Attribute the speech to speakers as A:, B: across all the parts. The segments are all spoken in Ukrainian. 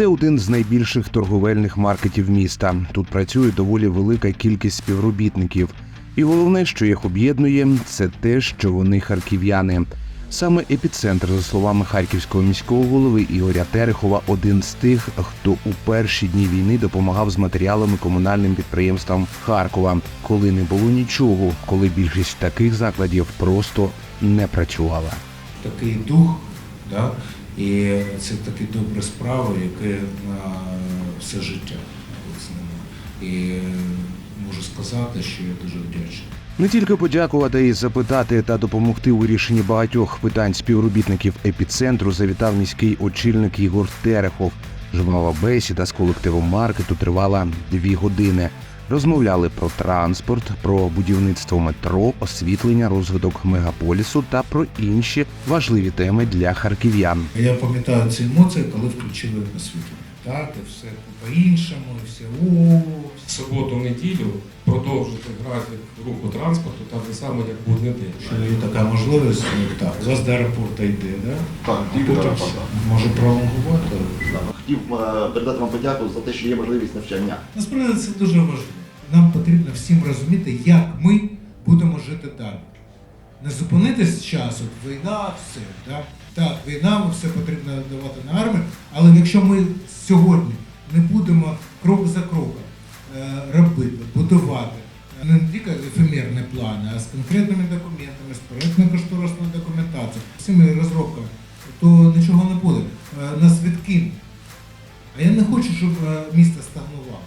A: Це один з найбільших торговельних маркетів міста. Тут працює доволі велика кількість співробітників. І головне, що їх об'єднує, це те, що вони харків'яни. Саме епіцентр, за словами харківського міського голови Ігоря Терехова, один з тих, хто у перші дні війни допомагав з матеріалами комунальним підприємствам Харкова, коли не було нічого, коли більшість таких закладів просто не працювала.
B: такий дух, да? І це такі добрі справи, які на все життя. І можу сказати, що я дуже вдячний.
A: Не тільки подякувати і запитати та допомогти у вирішенні багатьох питань співробітників епіцентру завітав міський очільник Ігор Терехов. Жвава бесіда з колективом маркету тривала дві години. Розмовляли про транспорт, про будівництво метро, освітлення, розвиток мегаполісу та про інші важливі теми для харків'ян.
B: Я пам'ятаю ці емоції, коли включили освітлення. Так, і все по-іншому, і все
C: В суботу, неділю продовжити графік руху транспорту так же само, як будний день.
B: що є така можливість, ну, так, у вас до аеропорту йде, да?
D: Так,
B: А потім
D: до аеропорту.
B: може пролонгувати.
D: Хотів е, передати вам подяку за те, що є можливість навчання.
B: Насправді це дуже важливо. Нам потрібно всім розуміти, як ми будемо жити далі. Не зупинитись з часу, війна, все. Да? Так, війна, все потрібно давати на армію, але якщо ми сьогодні не будемо крок за кроком е, робити, будувати, е, не тільки ефемерні плани, а з конкретними документами, з проєктно-кошторисною документацією, цими розробками, то нічого не буде. Е, Нас відкинуть. А я не хочу, щоб місто стагнувало.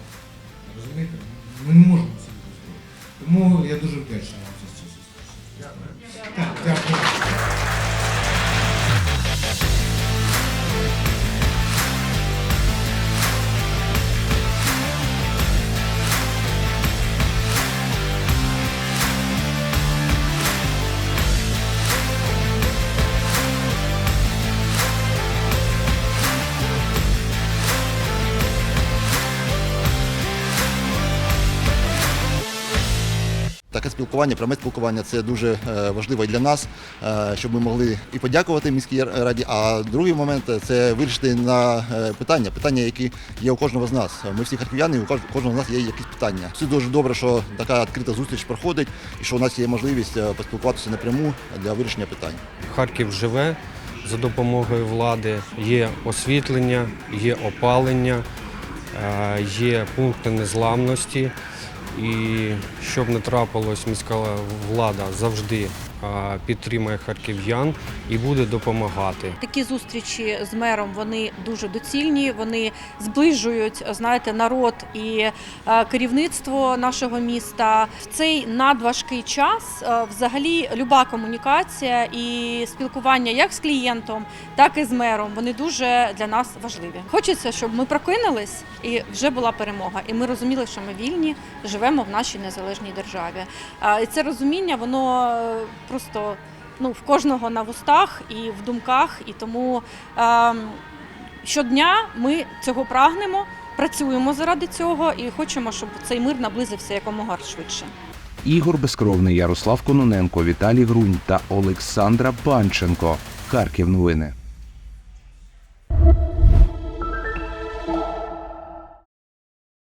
B: Розумієте? Ми не можемо це зробити. Тому я дуже вдячний вам за цю зустріч. Дякую.
D: Таке спілкування, пряме спілкування це дуже е, важливо і для нас, е, щоб ми могли і подякувати міській раді. А другий момент це вирішити на е, питання, питання, які є у кожного з нас. Ми всі харків'яни, і у кожного з нас є якісь питання. Це дуже добре, що така відкрита зустріч проходить, і що у нас є можливість поспілкуватися напряму для вирішення питань.
E: Харків живе за допомогою влади. Є освітлення, є опалення, є пункти незламності. І щоб не трапилось, міська влада завжди е, підтримує харків'ян і буде допомагати.
F: Такі зустрічі з мером вони дуже доцільні. Вони зближують, знаєте, народ і е, керівництво нашого міста. В цей надважкий час е, взагалі люба комунікація і спілкування як з клієнтом, так і з мером. Вони дуже для нас важливі. Хочеться, щоб ми прокинулись і вже була перемога. І ми розуміли, що ми вільні, живемо в нашій незалежній державі. І це розуміння, воно е, просто ну, в кожного на вустах і в думках. І тому е, щодня ми цього прагнемо, працюємо заради цього і хочемо, щоб цей мир наблизився якомога швидше.
A: Ігор Безкровний, Ярослав Кононенко, Віталій Грунь та Олександра Панченко. Харків новини.